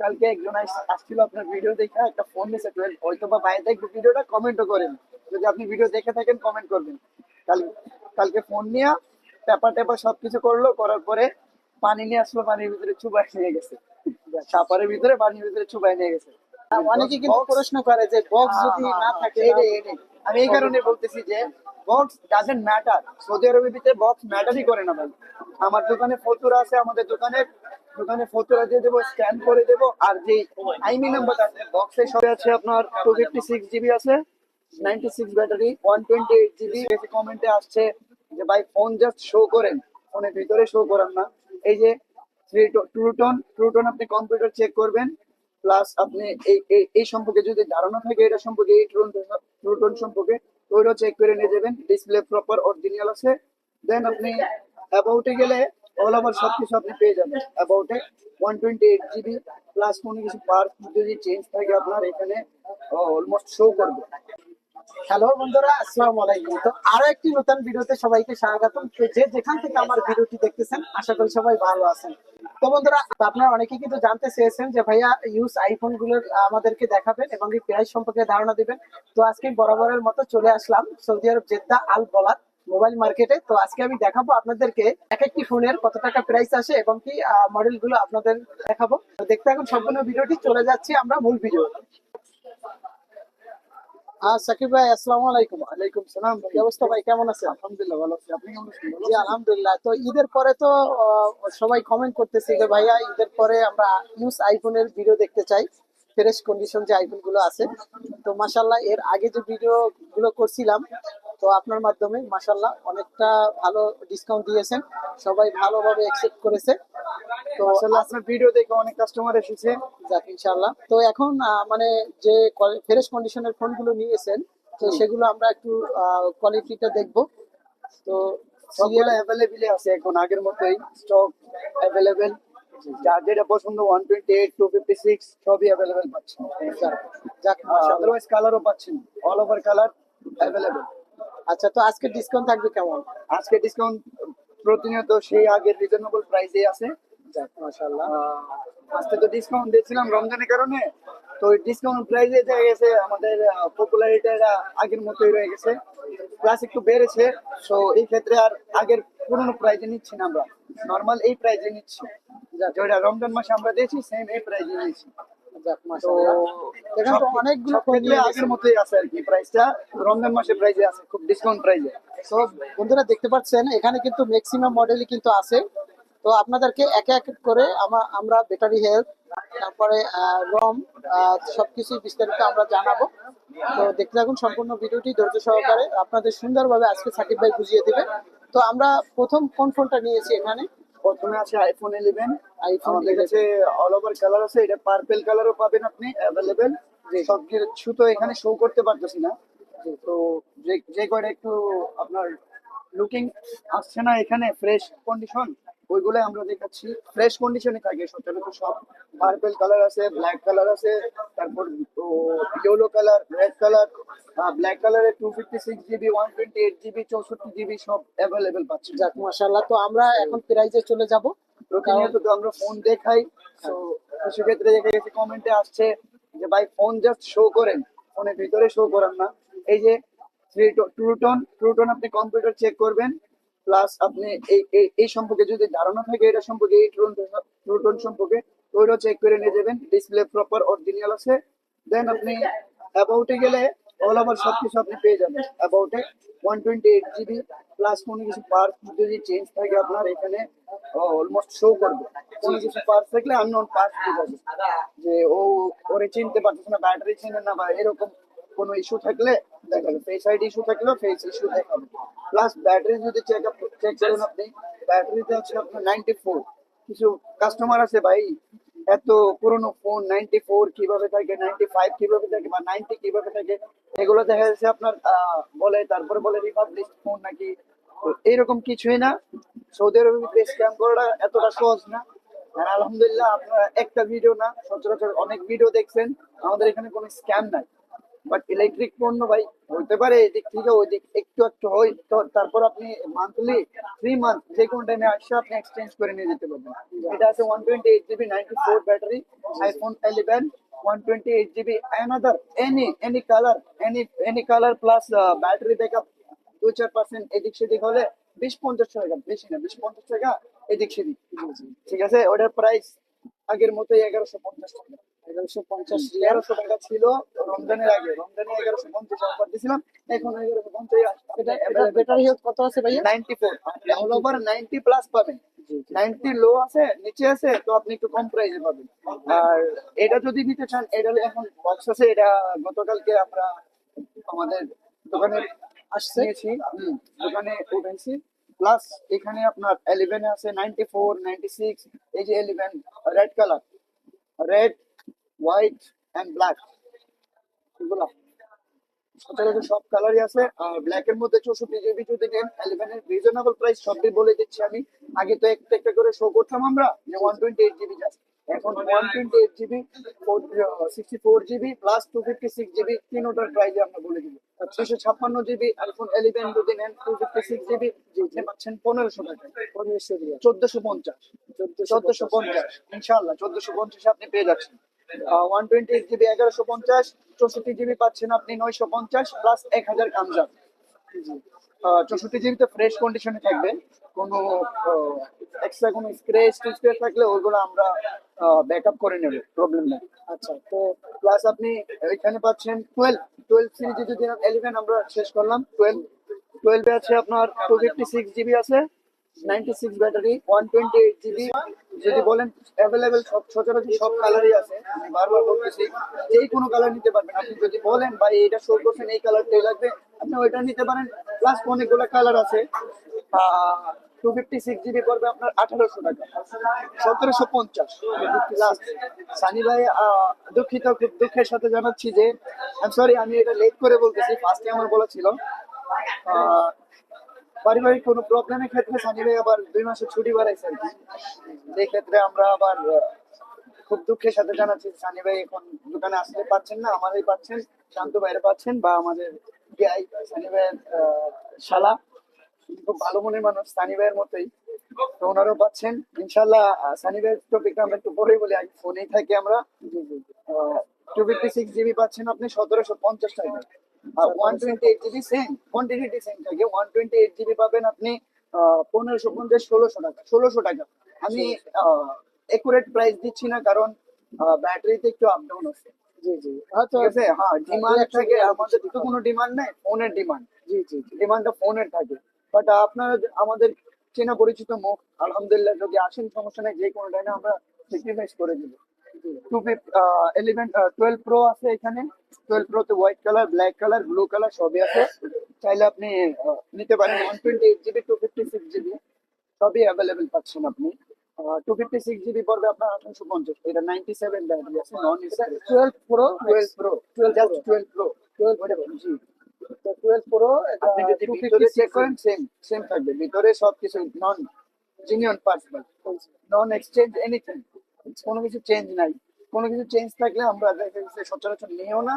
কালকে একজন আসছিল আপনার ভিডিও দেখে একটা ফোন নিছে টুয়েলভ হয়তো বা ভাই দেখবে ভিডিওটা কমেন্টও করেন। যদি আপনি ভিডিও দেখে থাকেন কমেন্ট করবেন। কাল কালকে ফোন নিয়ে পেপার টেপার সবকিছু করল করার পরে পানি নিয়ে আসলো পানির ভিতরে চুবাই নিয়ে গেছে। সাপারের ভিতরে পানির ভিতরে চুবাই নিয়ে গেছে। অনেকে কিন্তু প্রশ্ন করে যে বক্স যদি না থাকে। আমি এই কারণে বলতেছি যে বক্স ডাজেন্ট ম্যাটার সৌদি আরবের ভিতরে বক্স ম্যাটারই করে না ভাই। আমার দোকানে ফতুরা আছে আমাদের দোকানে দোকানে ফতুরা দিয়ে দেবো স্ক্যান করে দেবো, আর যে আইমি নাম্বার আছে বক্সে সবে আছে আপনার টু ফিফটি সিক্স জিবি আছে ninety six battery one twenty eight GB বেশি কমেন্টে আসছে যে, ভাই ফোন জাস্ট শো করেন ফোনের ভিতরে শো করেন না। এই যে ট্রুটন ট্রুটন আপনি কম্পিউটার চেক করবেন প্লাস আপনি এই, এই- এই সম্পর্কে যদি ধারণা থাকে, এটা সম্পর্কে এই ট্রুটন সম্পর্কে ওইটাও চেক করে নিয়ে যাবেন। ডিসপ্লে প্রপার অরিজিনাল আছে। দেন আপনি অ্যাবাউটে গেলে অল ওভার সবকিছু আপনি পেয়ে যাবেন। One twenty eight GB plus কোনো কিছু পার্ট যদি চেঞ্জ থাকে আপনার, এখানে অলমোস্ট শো করবে। হ্যালো বন্ধুরা আলাইকুম। তো আরও একটি নতুন ভিডিওতে সবাইকে যে যেখান থেকে আমার ভিডিওটি দেখতেছেন, আশা করি সবাই ভালো আছেন। তো বন্ধুরা, আপনারা অনেকে কিন্তু জানতে চেয়েছেন যে ভাইয়া ইউজ আইফোনগুলোর আমাদেরকে দেখাবেন এবং এই প্রাইস সম্পর্কে ধারণা দিবেন। তো আজকে বরাবরের মতো চলে আসলাম Saudi Arab Jeddah Al Balad mobile মার্কেটে। তো আজকে আমি দেখাবো আপনাদেরকে এক একটি ফোনের কত টাকা প্রাইস আসে এবং কি মডেলগুলো আপনাদের দেখাবো। দেখতে এখন সম্পূর্ণ ভিডিওটি। চলে যাচ্ছি আমরা মূল ভিডিও আহ সাকিব ভাই আসসালামু আলাইকুম। ওয়ালাইকুম সালাম। কি অবস্থা ভাই? কেমন আছেন? আলহামদুলিল্লাহ ভালো আছি। আপনি কেমন আছেন? জি আলহামদুলিল্লাহ। তো ঈদের পরে তো সবাই কমেন্ট করতেছে যে ভাইয়া ঈদের পরে আমরা ইউজ আইফোনের ভিডিও দেখতে চাই। ফ্রেশ কন্ডিশন যে আইফোনগুলো আছে। তো মাশাল্লাহ এর আগে যে ভিডিও গুলো করছিলাম তো আপনার মাধ্যমে মাশাল্লাহ অনেকটা ভালো ডিসকাউন্ট দিয়েছেন। সবাই ভালোভাবে অ্যাকসেপ্ট করেছে। তো আপনার ভিডিও দেখে অনেক কাস্টমার এসেছে। যাক ইনশাল্লাহ তো এখন মানে যে ফ্রেশ কন্ডিশনের ফোনগুলো নিয়েছেন তো সেগুলো আমরা একটু কোয়ালিটিটা দেখব। তো সবগুলো অ্যাভেলেবেল আছে এখন আগের মতোই। স্টক অ্যাভেলেবেল যার যেটা পছন্দ one twenty eight two fifty six সবই অ্যাভেলেবেল পাচ্ছেন আদারওয়াইজ কালারও পাচ্ছেন। অল ওভার কালার অ্যাভেলেবেল আচ্ছা তো আজকে ডিসকাউন্ট থাকবে কেমন? আজকে ডিসকাউন্ট প্রতিনিয়ত সেই আগের রিজনেবল প্রাইসে আছে। যাক মাশাআল্লাহ। আজকে তো ডিসকাউন্ট দিয়েছিলাম রমজানের কারণে। তো ওই ডিসকাউন্ট প্রাইসে দেখা গেছে আমাদের পপুলারিটিটা আগের মতোই রয়ে গেছে। প্লাস একটু বেড়েছে। তো এই ক্ষেত্রে আর আগের পুরোনো প্রাইসে নিচ্ছি না আমরা। নর্মাল এই প্রাইসে নিচ্ছি। যেটা রমজান মাসে আমরা দিয়েছি সেম এই প্রাইসে নিচ্ছি যাক মাশাআল্লাহ। এখানে তো অনেকগুলো সব আগের মতোই আছে আর কি প্রাইসটা রমজান মাসে প্রাইসে আছে খুব ডিসকাউন্ট প্রাইসে বন্ধুরা দেখতে পাচ্ছেন এখানে কিন্তু ম্যাক্সিমাম মডেলই কিন্তু আছে। তো আপনাদেরকে একে এক করে আমরা ব্যাটারি হেলথ তারপরে রম সবকিছু বিস্তারিত আমরা জানাব। তো দেখতে থাকুন সম্পূর্ণ ভিডিওটি ধৈর্য সহকারে। আপনাদের সুন্দরভাবে আজকে সাকিব ভাই বুঝিয়ে দিবে। তো আমরা প্রথম কোন ফোনটা নিয়েছি এখানে? প্রথমে আছে আইফোন ইলেভেন আইফোন আমাদের কাছে অল ওভার কালার আছে এটা পার্পেল কালারও পাবেন আপনি অ্যাভেলেবেল সব কিছু তো এখানে শো করতে পারতেছি না। তো যে যে কয়টা একটু আপনার লুকিং আসছে না এখানে ফ্রেশ কন্ডিশন ওইগুলো আমরা দেখাচ্ছি। ফ্রেশ কন্ডিশনে থাকে সচরাচর সব। পার্পেল কালার আছে ব্ল্যাক কালার আছে তারপর yellow colour red colour black কালারের two fifty six GB one twenty eight GB চৌষট্টি জিবি সব অ্যাভেলেবেল পাচ্ছি। যাক মাশাআল্লাহ। তো আমরা এখন প্রাইজে চলে যাব। প্রতিনিয়ত তো আমরা ফোন দেখাই। তো কিছু ক্ষেত্রে দেখা গেছে কমেন্টে আসছে যে ভাই ফোন জাস্ট শো করেন। ফোনের ভিতরে শো করেন না। এই যে ট্রুটন ট্রুটন আপনি কম্পিউটার চেক করবেন। প্লাস আপনি এই, এই- সম্পর্কে যদি ধারণা থাকে, এটা সম্পর্কে এই ট্রুটন সম্পর্কে তো ওইটাও চেক করে নিয়ে যাবেন। ডিসপ্লে প্রপার অরিজিনাল আছে। দেন আপনি অ্যাবাউটে গেলে অল ওভার সবকিছু আপনি পেয়ে যাবেন। অ্যাবাউটে one twenty eight GB plus কোনো কিছু পার্ট যদি চেঞ্জ থাকে আপনার, এখানে অলমোস্ট শো করবে। কোনো কিছু পার্টস থাকলে আননোন পার্টস বোঝাবে যে ও, ওরে চিনতে পারতেছে না ব্যাটারি চেনে না বা এরকম কোনো ইস্যু থাকলে দেখাবে ফেস আইডি ইস্যু থাকলেও ফেস ইস্যু দেখাবে। প্লাস ব্যাটারি যদি চেক আপ চেক করেন আপনি ব্যাটারিতে হচ্ছে আপনার নাইনটি ফোর কিছু কাস্টমার আছে ভাই এত পুরনো ফোন নাইনটি ফোর কীভাবে থাকে নাইনটি ফাইভ কীভাবে থাকে বা নাইনটি কীভাবে থাকে এগুলো দেখা যাচ্ছে আপনার বলে তারপরে বলে রিপাবলিক ফোন নাকি। তো এরকম কিছুই না। সৌদি ভিতরে স্ক্যাম করাটা এতটা সহজ না। আর আলহামদুলিল্লাহ আপনারা একটা ভিডিও না সচরাচর অনেক ভিডিও দেখছেন। আমাদের এখানে কোনো স্ক্যাম নাই। বাট ইলেকট্রিক পণ্য ভাই হতে পারে, এদিক থেকে ওই দিক একটু একটু হয়, তো তারপর আপনি মান্থলি থ্রি মান্থ যে কোনো টাইমে আসে আপনি এক্সচেঞ্জ করে নিয়ে যেতে পারবেন। এটা আছে one twenty eight GB ninety four battery iPhone eleven one twenty eight GB another any any colour any any colour plus battery backup দু চার পার্সেন্ট এদিক সেদিক হলে বিশ পঞ্চাশ টাকা, বেশি না, বিশ পঞ্চাশ টাকা এদিক সেদিক। ঠিক আছে? ওটার প্রাইস আগের মতোই এগারোশো পঞ্চাশ টাকা। এগারোশো পঞ্চাশ এগারোশো টাকা ছিল রমজানের আগে। রমজানে এগারোশো পঞ্চাশ অফার দিয়েছিলাম এখন এগারোশো পঞ্চাশ ব্যাটারি হেলথ কত আছে ভাইয়া? Ninety four all over ninety plus পাবেন। নাইনটি লো আছে নিচে আছে তো আপনি একটু কম প্রাইসে পাবেন। আর এটা যদি নিতে চান এটা এখন বক্স আছে এটা গতকালকে আমরা আমাদের দোকানে আসছে। দোকানে উঠেছি। প্লাস এখানে আপনার এলিভেন আছে নাইনটি ফোর নাইনটি সিক্স এই যে eleven red colour red white and black এগুলা। সচরাচর সব কালারই আছে। আর ব্ল্যাক এর মধ্যে চৌষট্টি জিবি যদি নেন ইলেভেন এর রিজনেবল প্রাইস সবই বলে দিচ্ছি আমি। আগে তো একটা একটা করে শো করতাম আমরা যে one twenty eight GB just এখন one twenty eight GB sixty four GB plus two fifty six GB তিনোটার প্রাইসে আমরা বলে দিব। ছয়শো ছাপ্পান্ন জিবি আইফোন ইলেভেন যদি নেন টু ফিফটি সিক্স জিবি আপনি পাচ্ছেন পনেরোশো টাকা। পনেরোশো চোদ্দশো পঞ্চাশ। চোদ্দশো পঞ্চাশ। ইনশাল্লাহ চোদ্দশো পঞ্চাশে আপনি পেয়ে যাচ্ছেন। ওয়ান টোয়েন্টি এইট জিবি এগারোশো পঞ্চাশ, চৌষট্টি জিবি পাচ্ছেন আপনি নয়শো পঞ্চাশ প্লাস এক হাজার কামজার চৌষট্টি জিবিতে ফ্রেশ কন্ডিশনে থাকবে। কোনো এক্সট্রা কোনো স্ক্রেচ টিস্ক্রেচ থাকলে ওগুলো আমরা ব্যাকআপ করে নেব প্রবলেম নেই। আচ্ছা তো প্লাস আপনি এখানে পাচ্ছেন টুয়েলভ টুয়েলভ সিরিজে যদি ইলেভেন আমরা শেষ করলাম টুয়েলভ টুয়েলভে আছে আপনার টু ফিফটি সিক্স জিবি আছে। Ninety six battery one twenty eight GB যদি বলেন অ্যাভেলেবেল সব সচরাচর সব কালারই আছে বারবার বলতেছি যেই কালার নিতে পারবেন। আপনি যদি বলেন ভাই এটা শো করছেন এই কালারটাই লাগবে আপনি ওইটা নিতে পারেন প্লাস অনেকগুলো কালার আছে। টু ফিফটি সিক্স জিবি পড়বে আপনার আঠারোশো টাকা সতেরোশো পঞ্চাশ। সানি ভাই দুঃখিত খুব দুঃখের সাথে জানাচ্ছি যে সরি আমি এটা লেট করে বলতেছি ফার্স্টে আমার বলা ছিল। আহ, পারিবারিক কোনো প্রবলেমের ক্ষেত্রে সানি ভাই আবার দুই মাসের ছুটি বাড়াইছে আর সেই ক্ষেত্রে আমরা আবার খুব দুঃখের সাথে জানাচ্ছি সানি ভাই এখন দোকানে আসতে পারছেন না, আমারই পাচ্ছেন, শান্ত ভাইয়ের পাচ্ছেন বা আমাদের সানি ভাইয়ের শালা। খুব ভালো মনের মানুষ সানি ভাইয়ের মতোই। তো ওনারাও পাচ্ছেন। ইনশাল্লাহ সানি ভাইয়ের টপিকটা আমরা একটু পরেই বলি। ফোনেই থাকি আমরা। টু ফিফটি সিক্স জিবি পাচ্ছেন আপনি, সতেরোশো পঞ্চাশ টাকা। One twenty eight GB same quantity same থাকে ওয়ান টোয়েন্টি এইট জিবি পাবেন আপনি পনেরোশো পঞ্চাশ ষোলোশো টাকা ষোলোশো টাকা। আমি একুরেট প্রাইস দিচ্ছি না কারণ ব্যাটারিতে একটু আপ ডাউন আছে। জি জি। আচ্ছা ঠিক আছে? হ্যাঁ ডিমান্ড থাকে আমাদের তো কোনো ডিমান্ড নেই ফোনের ডিমান্ড জি জি জি। ডিমান্ডটা ফোনের থাকে। বাট আপনারা আমাদের চেনা পরিচিত মুখ আলহামদুলিল্লাহ যদি আসেন সমস্যা নেই যে কোনো টাইমে আমরা স্যাক্রিফাইস করে দিব। টু ইলেভেন টুয়েলভ প্রো আছে এখানে। Twelve প্রোতে white colour black colour blue colour সবই আছে। চাইলে আপনি নিতে পারেন one twenty eight GB two fifty six GB সবই অ্যাভেলেবেল পাচ্ছেন আপনি। টু ফিফটি সিক্স জিবি পড়বে আপনার আঠারোশো পঞ্চাশ এটা নাইনটি সেভেন ব্যাটারি আছে non twelve pro twelve pro twelve just twelve pro twelve জি। তো টুয়েলভ প্রো আপনি যদি ভিতরে চেক করেন সেম সেম থাকবে। ভিতরে সবকিছু non genuine personal non exchange anything কোনো কিছু চেঞ্জ নাই। কোনো কিছু চেঞ্জ থাকলে আমরা সচরাচর নিও না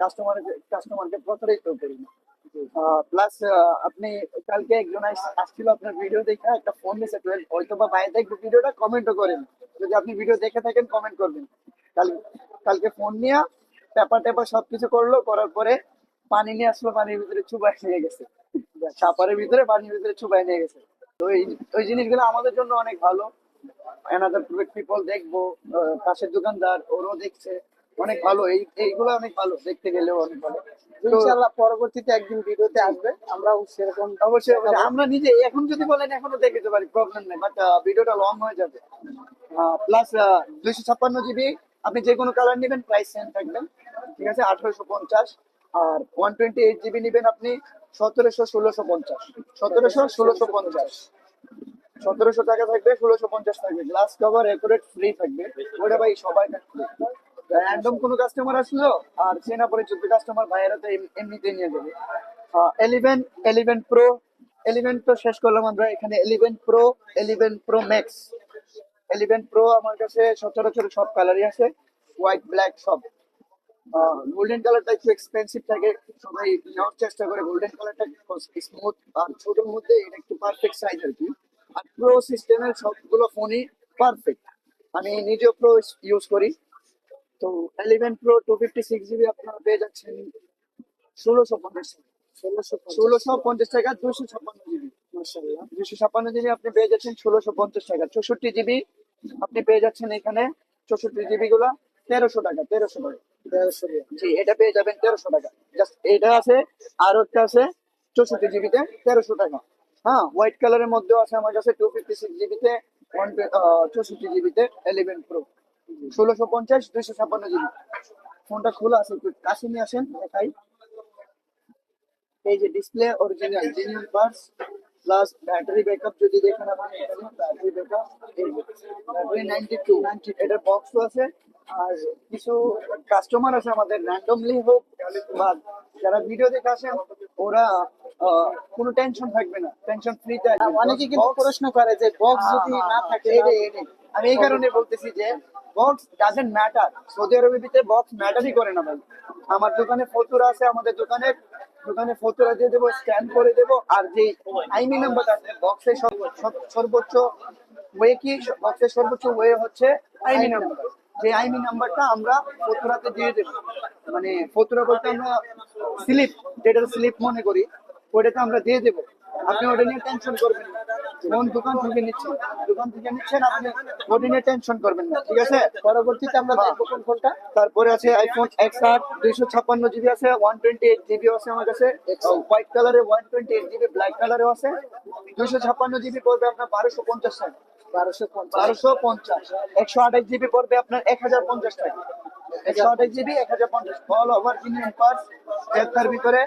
কাস্টমার কাস্টমারকে প্রতারিত করি না। প্লাস আপনি কালকে একজন আসছিল আপনার ভিডিও দেখে, একটা ফোন নিয়েছে হয়তো বা বাইরে দেখবে ভিডিওটা কমেন্টও করেন। যদি আপনি ভিডিও দেখে থাকেন কমেন্ট করবেন। কাল কালকে ফোন নিয়ে পেপার টেপার সবকিছু করল, করার পরে পানি নিয়ে আসলো, পানির ভিতরে চুবাই নিয়ে গেছে। সাপারের ভিতরে পানির ভিতরে চুবাই নিয়ে গেছে। তো এই ওই জিনিসগুলো আমাদের জন্য অনেক ভালো। অ্যানাদার পিপল দেখব পাশের দোকানদার ওরও দেখছে। অনেক ভালো এই এইগুলো অনেক ভালো দেখতে গেলেও অনেক ভালো। ইনশাআল্লাহ পরবর্তীতে একদিন ভিডিওতে আসবে আমরাও সেরকম অবশ্যই অবশ্যই। আমরা নিজে এখন যদি বলেন এখনও দেখতে পারি প্রবলেম নেই বাট ভিডিওটা লং হয়ে যাবে। প্লাস দুইশো ছাপ্পান্ন জিবি আপনি যে কোনো কালার নেবেন প্রাইস সেম থাকবেন ঠিক আছে? আঠারোশো পঞ্চাশ আর ওয়ান টোয়েন্টি এইট জিবি নেবেন আপনি সতেরোশো ষোলোশো পঞ্চাশ। সতেরোশো ষোলোশো পঞ্চাশ। সতেরোশো টাকা থাকবে, ষোলোশো পঞ্চাশ থাকবে। গ্লাস কভার একুরেট ফ্রি থাকবে। ওটা ভাই সবাই থাকবে র্যান্ডম কোনো কাস্টমার আসলো, আর চেনা পরিচিত কাস্টমার ভাইয়েরা তো এম- এমনিতেই নিয়ে যাবে। এলিভেন এলিভেন প্রো এলিভেন তো শেষ করলাম আমরা। এখানে eleven pro eleven pro max eleven pro আমার কাছে সচরাচর সব কালারই আছে। হোয়াইট ব্ল্যাক সব। গোল্ডেন কালারটা একটু এক্সপেন্সিভ থাকে। সবাই নেওয়ার চেষ্টা করে। গোল্ডেন কালারটা স্মুথ আর ছোটোর মধ্যে এটা একটু পারফেক্ট সাইজ আর কি। আর প্রো সিস্টেমের সবগুলো ফোনই পারফেক্ট আমি নিজেও প্রো ইউজ করি। তো eleven pro two fifty six GB আপনারা পেয়ে যাচ্ছেন ষোলোশো পঞ্চাশ টাকা। ষোলোশো পঞ্চাশ। টাকা দুশো ছাপ্পান্ন জিবি দুশো ছাপ্পান্ন জিবি আপনি পেয়ে যাচ্ছেন ষোলোশো পঞ্চাশ টাকা। চৌষট্টি জিবি আপনি পেয়ে যাচ্ছেন এখানে চৌষট্টি জিবি গুলা তেরোশো টাকা তেরোশো টাকা। জি এটা পেয়ে যাবেন তেরোশো টাকা। জাস্ট এটা আছে আর একটা আছে চৌষট্টি জিবিতে তেরোশো টাকা। হ্যাঁ হোয়াইট কালারের মধ্যেও আছে আমার কাছে টু ফিফটি সিক্স জিবিতে ওয়ান চৌষট্টি জিবিতে এলেভেন প্রো ষোলোশো পঞ্চাশ, দুইশো ছাপ্পান্ন জিবি ফোনটা খোলা আছে একটু নিয়ে আসেন, দেখাই। এই যে display original genuine parts plus battery backup যদি দেখেন আপনি battery backup battery ninety two এটার বক্সও আছে। আর কিছু কাস্টমার আছে আমাদের র্যান্ডমলি হোক, বা যারা ভিডিও দেখে আসেন, ওরা কোনো টেনশন থাকবে না। টেনশন ফ্রিতে আর অনেকে কিন্তু প্রশ্ন করে যে বক্স যদি না থাকে। আমি এই কারণে বলতেছি যে বক্স ডাজেন্ট ম্যাটার সৌদি আরবের ভিতরে বক্স ম্যাটারই করে না ভাই। আমার দোকানে ফতুরা আছে আমাদের দোকানে দোকানে ফতুরা দিয়ে দেবো স্ক্যান করে দেবো আর যে আইমি নাম্বার আছে বক্সের সর্বোচ্চ ওয়ে কি বক্সের সর্বোচ্চ ওয়ে হচ্ছে আইমি নাম্বার যে আইমি নাম্বারটা আমরা ফতুরাতে দিয়ে দেবো। মানে ফতুরা বলতে আমরা স্লিপ যেটা স্লিপ মনে করি ওটাতে আমরা দিয়ে দেবো। আপনি ওটা নিয়ে টেনশন করবেন না। কোন দোকান থেকে নিচ্ছেন, দোকান থেকে নিচ্ছেন, আপনি টেনশন করবেন না, ঠিক আছে? পরবর্তীতে আমরা তারপরে আছে আইফোন দুইশো ছাপ্পান্ন জিবি আছে ওয়ান টোয়েন্টি এইট জিবি আছে আমার কাছে। White one twenty eight GB black আছে। দুইশো ছাপ্পান্ন জিবি পড়বে আপনার বারোশো পঞ্চাশ টাকা। বারোশো বারোশো পঞ্চাশ। একশো জিবি পড়বে আপনার এক হাজার পঞ্চাশ টাকা। একশো আঠাশ জিবি, এক হাজার পঞ্চাশ। ওভার ভিতরে।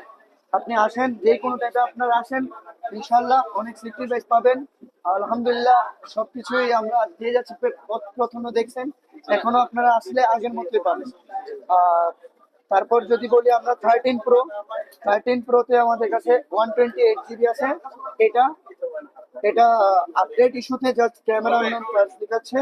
আপনি আসেন, যে কোনো টাকা আপনার আসেন, ইনশাল্লাহ অনেক স্যাক্রিফাইস পাবেন। আলহামদুলিল্লাহ, সবকিছুই আমরা দিয়ে যাচ্ছি, প্র- প্রথমে দেখছেন, এখনও আপনারা আসলে আগের মতোই পাবেন। তারপর যদি বলি আমরা থার্টিন প্রো থার্টিন প্রোতে আমাদের কাছে ওয়ান টোয়েন্টি এইট জিবি আছে। এটা এটা আপডেট ইস্যুতে জাস্ট ক্যামেরা প্রাইস দেখাচ্ছে,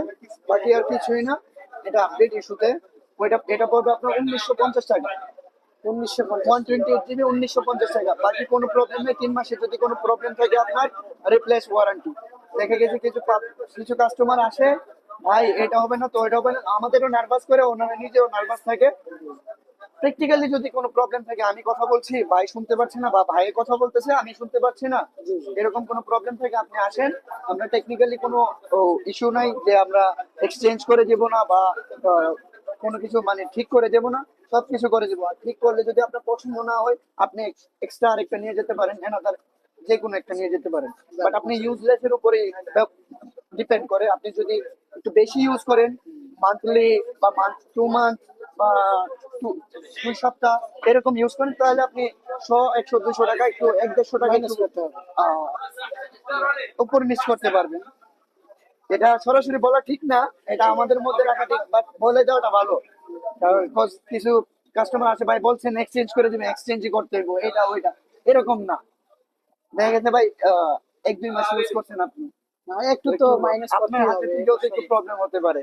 বাকি আর কিছুই না। এটা আপডেট ইস্যুতে ওইটা, এটা পড়বে আপনার উনিশশো পঞ্চাশ টাকা। উনিশশো পঞ্চাশ। ওয়ান টোয়েন্টি এইট উনিশশো পঞ্চাশ বাকি কোনো প্রবলেম তিন মাসে যদি কোনো প্রবলেম থাকে আপনার রিপ্লেস ওয়ারেন্টি দেখে কিছু কিছু কাস্টমার আসে, ভাই, এটা হবে না তো এটা হবে না। আমাদেরও নার্ভাস করে, ওনারা নিজেও নার্ভাস থাকে। প্র্যাকটিক্যালি যদি কোনো প্রবলেম থাকে, আমি কথা বলছি, ভাই, শুনতে পারছে না বা ভাই কথা বলতেছে, আমি শুনতে পারছি না। এরকম কোনো প্রবলেম থাকে, আপনি আসেন। আমরা টেকনিক্যালি কোনো ইস্যু নাই যে আমরা এক্সচেঞ্জ করে দেবো না বা কোনো কিছু মানে ঠিক করে দেবো না। সব কিছু করে দেবো। আর ঠিক করলে যদি আপনার পছন্দ না হয় আপনি এক্সট্রা আরেকটা নিয়ে যেতে পারেন এনাদার যে কোনো একটা নিয়ে যেতে পারেন। বাট আপনি ইউজলেস এর উপরে ডিপেন্ড করে। আপনি যদি একটু বেশি ইউজ করেন মান্থলি বা মান্থ টু মান্থ বা দুই সপ্তাহ এরকম ইউজ করেন তাহলে আপনি শো একশো দুশো টাকা একটু এক দেড়শো টাকা উপর মিস করতে পারবেন। এটা সরাসরি বলা ঠিক না এটা আমাদের মধ্যে রাখা ঠিক বাট বলে দেওয়াটা ভালো। কিছু কাস্টমার আছে ভাই বলছেন এক্সচেঞ্জ করে দিবেন এক্সচেঞ্জই করতে হইব এটা ওইটা। এরকম না। দেখা গেছে ভাই এক দুই মাস ইউজ করছেন আপনি। না, একটু তো মাইনাস আপনার হাতে থেকেও তো একটু প্রবলেম হতে পারে।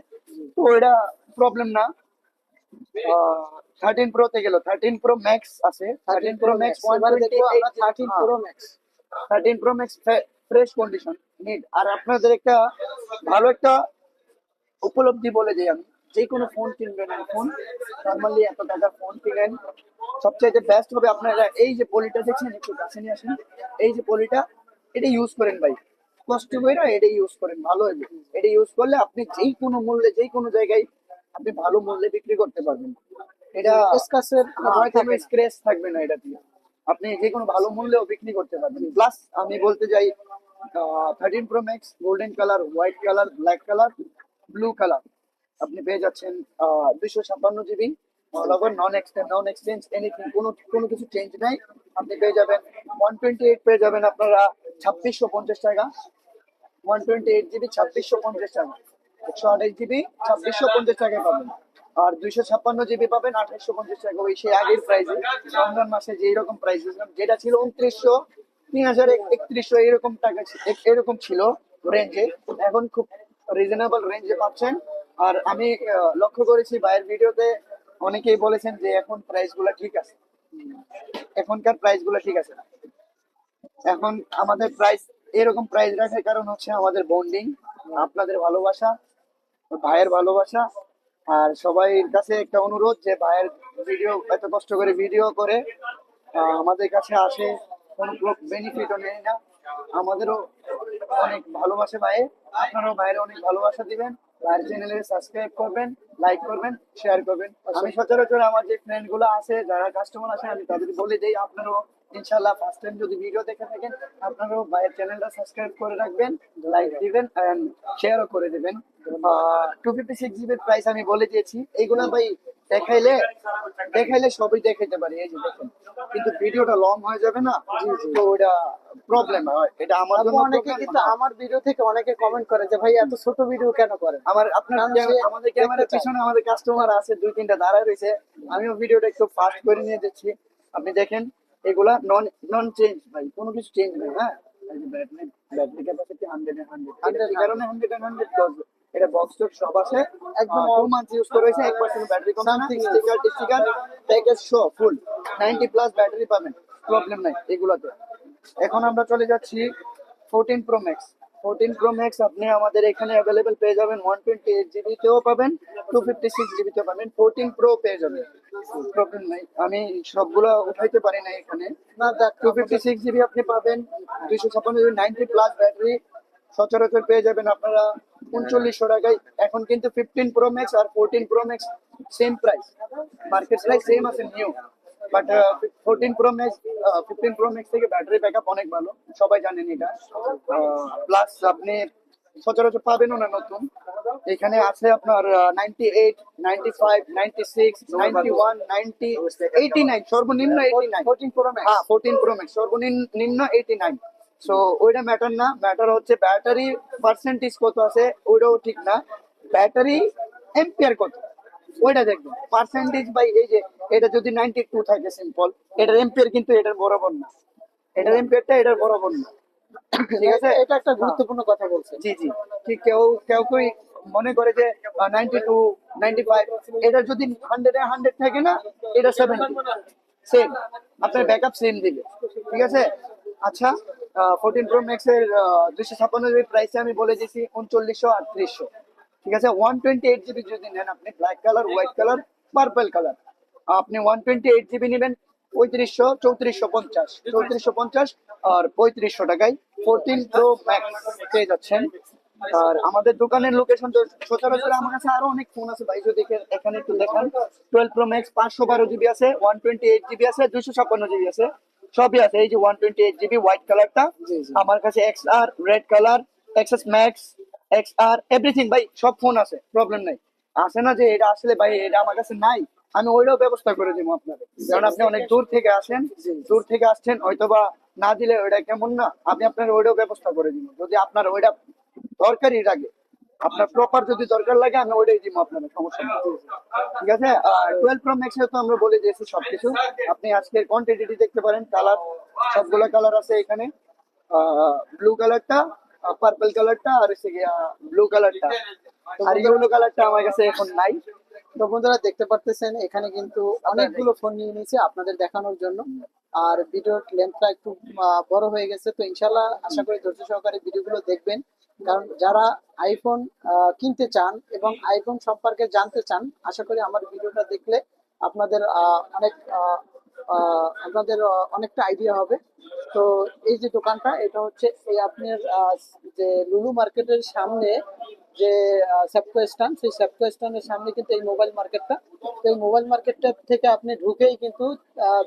তো এটা প্রবলেম না। থার্টিন প্রোতে গেল। থার্টিন প্রো ম্যাক্স আছে। Thirteen pro max thirteen pro max thirteen pro max fresh condition neat আর আপনাদের একটা ভালো একটা উপলব্ধি বলে যাই আমি। যে কোনো ফোন কিনবেন ফোন নর্মালি এত টাকার ফোন কিনেন। সবচেয়ে বেস্ট হবে আপনারা এই যে পলিটা দেখছেন একটু কাছে নিয়ে আসেন। এই যে পলিটা এটা ইউজ করেন ভাই। কষ্ট করে এটা ইউজ করেন ভালো হবে। এটা ইউজ করলে আপনি যেই কোনো মূল্যে যেই কোনো জায়গায় আপনি ভালো মূল্যে বিক্রি করতে পারবেন। এটা স্কাসের ভয় থাকে না। স্ক্র্যাচ থাকবে না। এটা দিয়ে আপনি যে কোনো ভালো মূল্যেও বিক্রি করতে পারবেন। প্লাস আমি বলতে চাই thirteen pro max golden colour white colour black colour blue colour আপনি পেয়ে যাচ্ছেন দুইশো ছাপ্পান্ন GB non exchange non exchange anything কোনো কোনো কিছু চেঞ্জ নাই। আপনি পেয়ে যাবেন ওয়ান টোয়েন্টি এইট পেয়ে যাবেন আপনারা ছাব্বিশশো পঞ্চাশ টাকা। ওয়ান টোয়েন্টি এইট জিবি ছাব্বিশশো পঞ্চাশ টাকা। একশো আঠাশ জিবি ছাব্বিশশো পঞ্চাশ টাকায় পাবেন। আর দুইশো ছাপ্পান্ন জিবি পাবেন আঠাশশো পঞ্চাশ টাকা। ওই সেই আগের প্রাইসে রমজান মাসে যে এরকম প্রাইস যেটা ছিল উনত্রিশশো, তিন হাজার একত্রিশশো এরকম টাকা এরকম ছিল রেঞ্জে এখন খুব রিজনেবল রেঞ্জে পাচ্ছেন। আর আমি লক্ষ্য করেছি ভাইয়ের ভিডিওতে অনেকেই বলেছেন যে এখন প্রাইসগুলা ঠিক আছে। এখনকার প্রাইসগুলা ঠিক আছে না। এখন আমাদের প্রাইস এরকম প্রাইস রাখার কারণ হচ্ছে আমাদের বন্ডিং আপনাদের ভালোবাসা, ভাইয়ের ভালোবাসা। আর সবাইয়ের কাছে একটা অনুরোধ যে ভাইয়ের ভিডিও, এত কষ্ট করে ভিডিও করে আমাদের কাছে আসে, কোনো বেনিফিটও নেই না। আমাদেরও অনেক ভালোবাসে ভাই আপনারাও ভাইয়ের অনেক ভালোবাসা দিবেন। ভাইয়ের চ্যানেলে সাবস্ক্রাইব করবেন লাইক করবেন শেয়ার করবেন। আমি সচরাচর আমার যে ফ্রেন্ডগুলো আছে, যারা কাস্টমার আছে, আমি তাদের বলে দিই, আপনারও ইনশাল্লাহ ফার্স্ট টাইম যদি ভিডিও দেখে থাকেন, আপনারাও ভাইয়ের চ্যানেলটা সাবস্ক্রাইব করে রাখবেন লাইক দিবেন শেয়ারও করে দিবেন। টু ফিফটি সিক্স জিবির প্রাইস আমি বলে দিয়েছি। এইগুলো ভাই দেখাইলে দেখাইলে সবই দেখাইতে পারি এই যে দেখেন। কিন্তু ভিডিওটা লং হয়ে যাবে না তো ওটা প্রবলেম হয় এটা আমার জন্য অনেকে কিন্তু আমার ভিডিও থেকে অনেকে কমেন্ট করে যে ভাই এত ছোট ভিডিও কেন করেন? আমার আপনার আমাদের ক্যামেরার পিছনে আমাদের কাস্টমার আছে দুই তিনটা দাঁড়ায় রয়েছে। আমিও ভিডিওটা একটু ফাস্ট করে নিয়ে যাচ্ছি। আপনি দেখেন এগুলা নন নন চেঞ্জ ভাই কোনো কিছু চেঞ্জ নেই হ্যাঁ? Battery capacity hundred hundred hundred কারণে হান্ড্রেড হান্ড্রেড এটা বক্স টক সব আছে। একদম টু মান্থস ইউজ করেছে এক পার্সেন্ট ব্যাটারি কম Something sticker sticker package show full ninety plus battery পাবেন প্রবলেম নাই এগুলাতে। এখন আমরা চলে যাচ্ছি fourteen pro max fourteen pro max আপনি আমাদের এখানে অ্যাভেলেবেল পেয়ে যাবেন ওয়ান টোয়েন্টি এইট জিবিতেও পাবেন টু ফিফটি সিক্স জিবিতেও পাবেন ফোরটিন প্রো পেয়ে যাবেন। প্রবলেম নাই। আমি সবগুলো উঠাইতে পারি না এখানে। না টু ফিফটি সিক্স জিবি আপনি পাবেন দুইশো ছাপ্পান্ন জিবি নাইনটি প্লাস ব্যাটারি সচরাচর পেয়ে যাবেন আপনারা উনচল্লিশশো টাকায়। এখন কিন্তু ফিফটিন প্রো ম্যাক্স আর fourteen pro max same price market price same আছে new but fourteen pro max fifteen pro max থেকে ব্যাটারি ব্যাকআপ অনেক ভালো। সবাই জানেন এটা। প্লাস আপনি সচরাচর পাবেনও না নতুন। এখানে আছে আপনার ninety eight ninety five ninety six ninety one ninety eighty nine সর্বনিম্ন eighty nine fourteen pro max হ্যাঁ ফোরটিন প্রো ম্যাক্স সর্বনিম্ন এইটি নাইন সো ওইটা ম্যাটার না। ম্যাটার হচ্ছে ব্যাটারি পার্সেন্টেজ কত আছে ওইটাও ঠিক না। ব্যাটারি এম্পিয়ার কত? ওইটা দেখবেন। পার্সেন্টেজ বাই এই যে এটা যদি নাইনটি টু থাকে সিম্পল এটার এম্পিয়ার কিন্তু এটার বরাবর না। এটার এম্পিয়ারটা এটার বরাবর না। ঠিক আছে? এটা একটা গুরুত্বপূর্ণ কথা বলছে জি জি। ঠিক কেউ কেউ কেউ মনে করে যে নাইনটি টু নাইনটি ফাইভ এটা যদি হান্ড্রেড হান্ড্রেড থাকে না এটা সেভেন্টি সেম আপনার ব্যাকআপ সেম দিবে। ঠিক আছে? আচ্ছা ফোরটিন প্রো ম্যাক্স এর দুশো ছাপ্পান্ন জিবি প্রাইসে আমি বলে দিয়েছি উনচল্লিশশো আটত্রিশশো ঠিক আছে? ওয়ান টোয়েন্টি এইট জিবি যদি নেন আপনি black colour white colour purple colour আপনি ওয়ান টোয়েন্টি এইট জিবি নেবেন, পঁয়ত্রিশশো, চৌত্রিশশো পঞ্চাশ। চৌত্রিশশো পঞ্চাশ আর পঁয়ত্রিশশো টাকায় ফোরটিন প্রো ম্যাক্স পেয়ে যাচ্ছেন। আর আমাদের দোকানের লোকেশন তো সচরাচর আমার কাছে আরও অনেক ফোন আছে, ভাই, যদি এখানে- একটু দেখান। টুয়েলভ প্রো ম্যাক্স পাঁচশো বারো জিবি আছে ওয়ান টোয়েন্টি এইট জিবি আছে, দুইশো ছাপ্পান্ন জিবি আছে। সবই আছে। এই যে one twenty eight GB white কালারটা। আমার কাছে X R red colour XS max X R everything ভাই সব ফোন আছে প্রবলেম নাই। আছে না যে এটা আসলে ভাই এটা আমার কাছে নাই আমি ওইটাও ব্যবস্থা করে দিব আপনাদের। কারণ আপনি অনেক দূর থেকে আসেন দূর থেকে আসছেন হয়তোবা না দিলে ওইটা কেমন না আমি আপনার ওইটাও ব্যবস্থা করে দিব যদি আপনার ওইটা দরকারই লাগে আপনার প্রপার যদি দরকার লাগে, আমি ওইটাই দিব আপনার সমস্যা ঠিক আছে? টুয়েলভ প্রো ম্যাক্স তো আমরা বলে দিয়েছি সবকিছু। আপনি আজকের কোয়ান্টিটি দেখতে পারেন কালার সবগুলো কালার আছে এখানে। ব্লু কালারটা পার্পল কালারটা আর হচ্ছে ব্লু কালারটা আর ইয়েলো কালারটা আমার কাছে এখন নাই। তো বন্ধুরা, দেখতে পারতেছেন, এখানে কিন্তু অনেকগুলো ফোন নিয়ে নিয়েছে আপনাদের দেখানোর জন্য। আর ভিডিওর লেন্থটা একটু বড় হয়ে গেছে, তো ইনশাল্লাহ আশা করি ধৈর্য সহকারে ভিডিওগুলো দেখবেন। কারণ যারা আইফোন কিনতে চান এবং আইফোন সম্পর্কে জানতে চান আশা করি আমার ভিডিওটা দেখলে আপনাদের অনেক আপনাদের অনেকটা আইডিয়া হবে। তো এই যে দোকানটা এটা হচ্ছে এই আপনার যে লুলু মার্কেটের সামনে যে সেপকো স্ট্যান্ড সেই সেপকো স্ট্যান্ডের সামনে কিন্তু এই মোবাইল মার্কেটটা তো এই মোবাইল মার্কেটটা থেকে আপনি ঢুকেই কিন্তু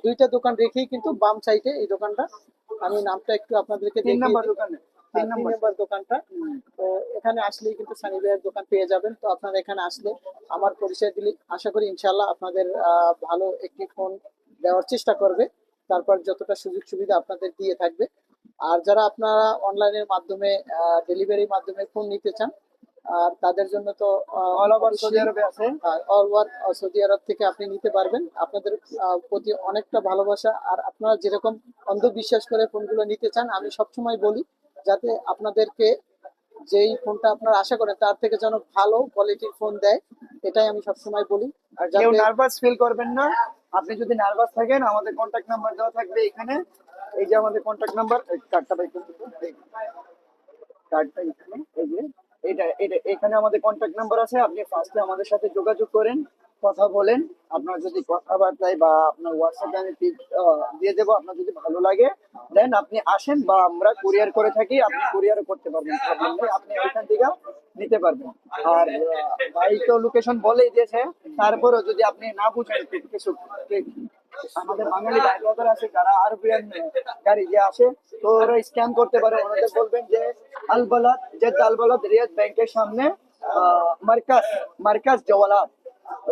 দুইটা দোকান রেখেই কিন্তু বাম সাইডে এই দোকানটা। আমি নামটা একটু আপনাদেরকে তিন নাম্বার দোকানে। তিন তিন নম্বর দোকানটা। তো এখানে আসলেই কিন্তু সানি ভাইয়ের দোকান পেয়ে যাবেন। তো আপনারা এখানে আসলে আমার পরিচয় দিলে আশা করি ইনশাল্লাহ আপনাদের ভালো একটি ফোন দেওয়ার চেষ্টা করবে। তারপর যতটা সুযোগ সুবিধা আপনাদের দিয়ে থাকবে। আর যারা আপনারা অনলাইনের মাধ্যমে ডেলিভারির মাধ্যমে ফোন নিতে চান আর তাদের জন্য তো অল ওভার সৌদি আরবে আছে। অল ওভার সৌদি আরব থেকে আপনি নিতে পারবেন। আপনাদের প্রতি অনেকটা ভালোবাসা। আর আপনারা যেরকম অন্ধবিশ্বাস করে ফোনগুলো নিতে চান আমি সবসময় বলি যাতে আপনাদেরকে যেই ফোনটা আপনারা আশা করেন তার থেকে যেন ভালো কোয়ালিটির ফোন দেয় এটাই আমি সবসময় বলি। আর কেউ যাতে- নার্ভাস ফিল করবেন না। আপনি যদি নার্ভাস থাকেন আমাদের কন্ট্যাক্ট নাম্বার দেওয়া থাকবে এখানে। এই যে আমাদের কন্ট্যাক্ট নাম্বার কার্ডটা বাই কার্ডটা এখানে এই যে এটা এটা এখানে আমাদের কন্ট্যাক্ট নাম্বার আছে। আপনি ফার্স্টে আমাদের সাথে যোগাযোগ করেন কথা বলেন। আপনার যদি কথাবার্তায় বা আপনার হোয়াটসঅ্যাপে আমি পিক দিয়ে দেবো। আপনার যদি ভালো লাগে দেন আপনি আসেন বা আমরা কুরিয়ার করে থাকি আপনি কুরিয়ারও করতে পারবেন। আপনি ওইখান থেকে নিতে পারবেন। আর ভাই তো লোকেশন বলেই দিয়েছে তারপরেও যদি আপনি না বুঝেন কিছু আমাদের বাঙালি ভাই আছে যারা আরবিয়ান গাড়ি যে আসে তো ওরা স্ক্যান করতে পারে। ওনাদের বলবেন যে আলবালাদ জেদ আলবালাদ রিয়াদ ব্যাংকের সামনে আহ, মার্কাজ মার্কাজ জওয়ালাত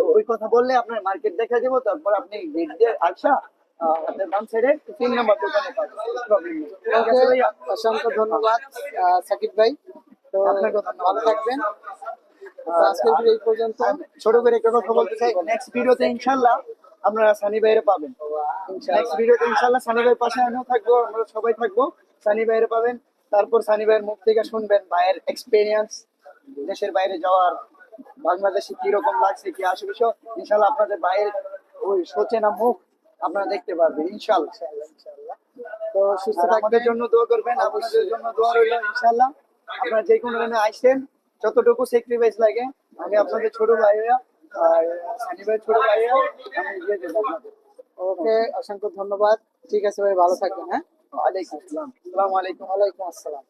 ওই কথা বললে আপনার মার্কেট দেখা দেবো তারপর আপনি গেট দিয়ে আসা অসংখ্য ধন্যবাদ। সাকিব ভাই তো ধন্যবাদ। ভালো থাকবেন। আজকের ভিডিও এই পর্যন্ত। ছোট করে একটা কথা বলতে চাই। নেক্সট ভিডিওতে ইনশাল্লাহ আপনারা সানি ভাইয়ের পাবেন। নেক্সট ভিডিওতে ইনশাল্লাহ সানি ভাইয়ের পাশে আমিও থাকব আমরা সবাই থাকব। সানি ভাইয়ের পাবেন। তারপর সানি ভাইয়ের মুখ থেকে শুনবেন ভাইয়ের এক্সপিরিয়েন্স দেশের বাইরে যাওয়ার বাংলাদেশে কীরকম লাগছে কি আসবে ইনশাল্লাহ আপনাদের ভাইয়ের ওই সোচে না মুখ আপনারা দেখতে পারবেন ইনশাল্লাহ তো সুস্থ আমাদের জন্য দোয়া করবেন আপনাদের জন্য দোয়া রইল ইনশাল্লাহ আপনারা যে কোনো লাইনে আসছেন যতটুকু স্যাক্রিফাইস লাগে আমি আপনাদের ছোট ভাইয়া আর সানি ভাই ছোট ভাইয়া আমি দিয়ে দেবো আপনাদের। ওকে অসংখ্য ধন্যবাদ। ঠিক আছে ভাই ভালো থাকবেন হ্যাঁ? ওয়ালাইকুম আসসালাম। আসসালামু আলাইকুম। ওয়ালাইকুম আসসালাম।